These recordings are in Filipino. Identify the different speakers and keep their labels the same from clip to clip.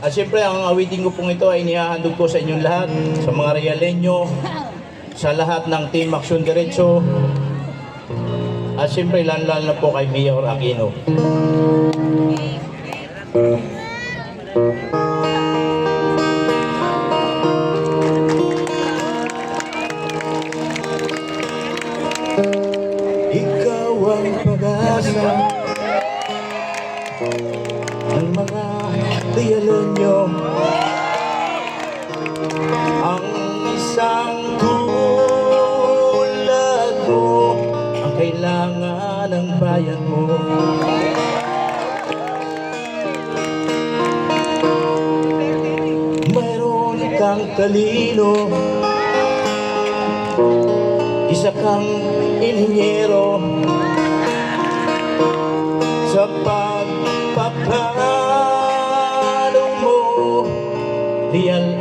Speaker 1: At siyempre, ang awiting ko pong ito ay inihahandog ko sa inyong lahat, sa mga Realenyo, sa lahat ng Team Aksyon Diretso, at siyempre, lalo na po kay Mayor Aquino. Ikaw ang pag-asa Realenyo Ang isang tulad Ang kailangan ng bayan mo. Mayroon kang talino Isa kang inhinyero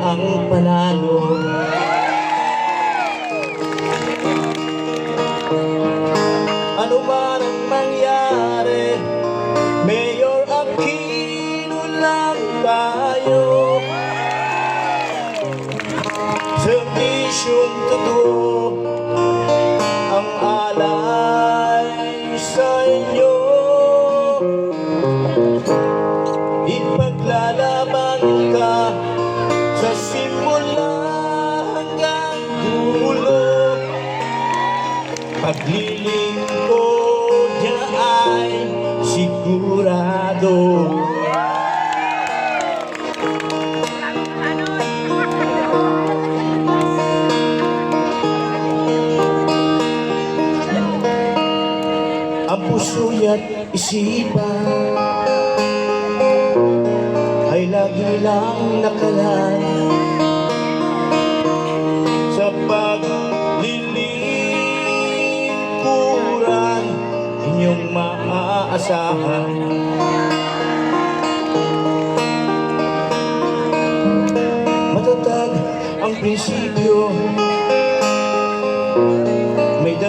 Speaker 1: ang panalo Ano man ang mangyari Mayor Aquino lang tayo. Serbisyong totoo ang alay sa inyo. Ipaglalaban Paglilingkod niya ay sigurado. Ang puso'y at isipan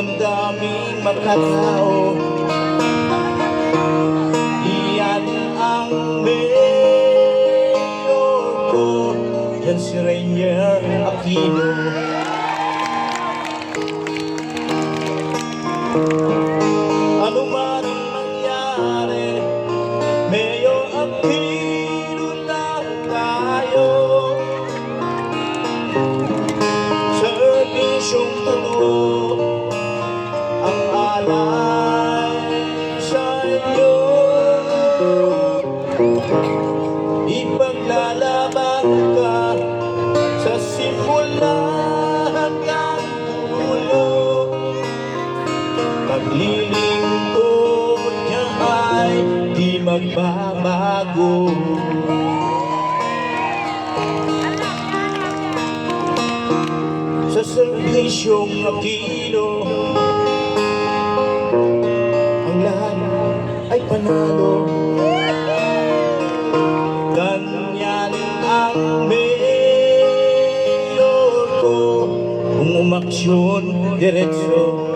Speaker 1: may damdaming makatao. Iyan ang mayor ko. Yan si Rainier Aquino Ipaglalaban ka sa simula hanggang dulo. Paglilingkod niya ay di magbabago. Sa serbisyong Aquino ang lahat ay panalo ang mayor ko. Kung umaksyon diretso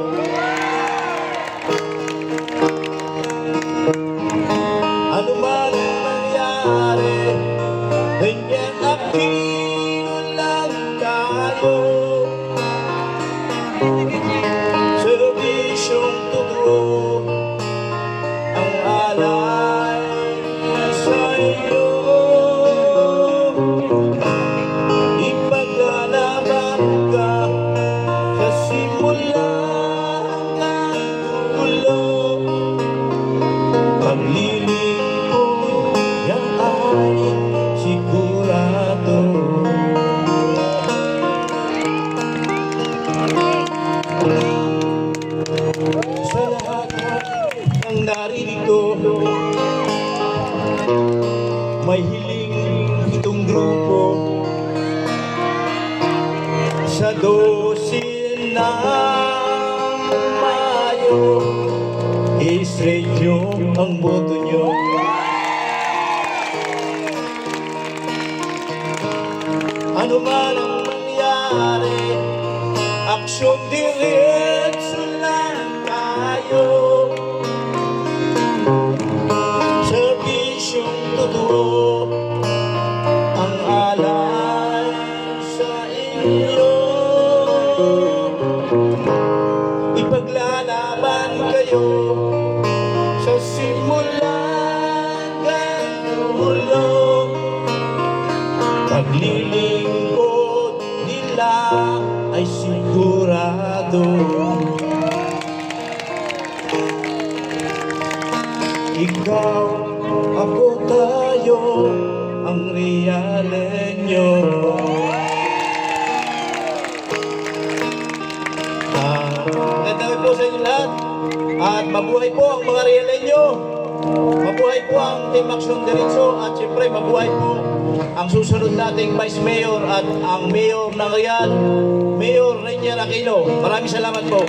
Speaker 1: naririto may hiling itong grupo. Sa dosin ng Mayo i-straight ang boto nyo. Ano man ang mangyari aksyon diretso sigurado. Ikaw, ako tayo, ang realenyo. Ah, magandang po sa inyo lahat. At mabuhay po ang mga realenyo. Mabuhay po ang Team Action Diretso at siyempre mabuhay po ang susunod nating Vice Mayor at ang Mayor ng Real, Mayor Rainier Aquino. Maraming salamat po.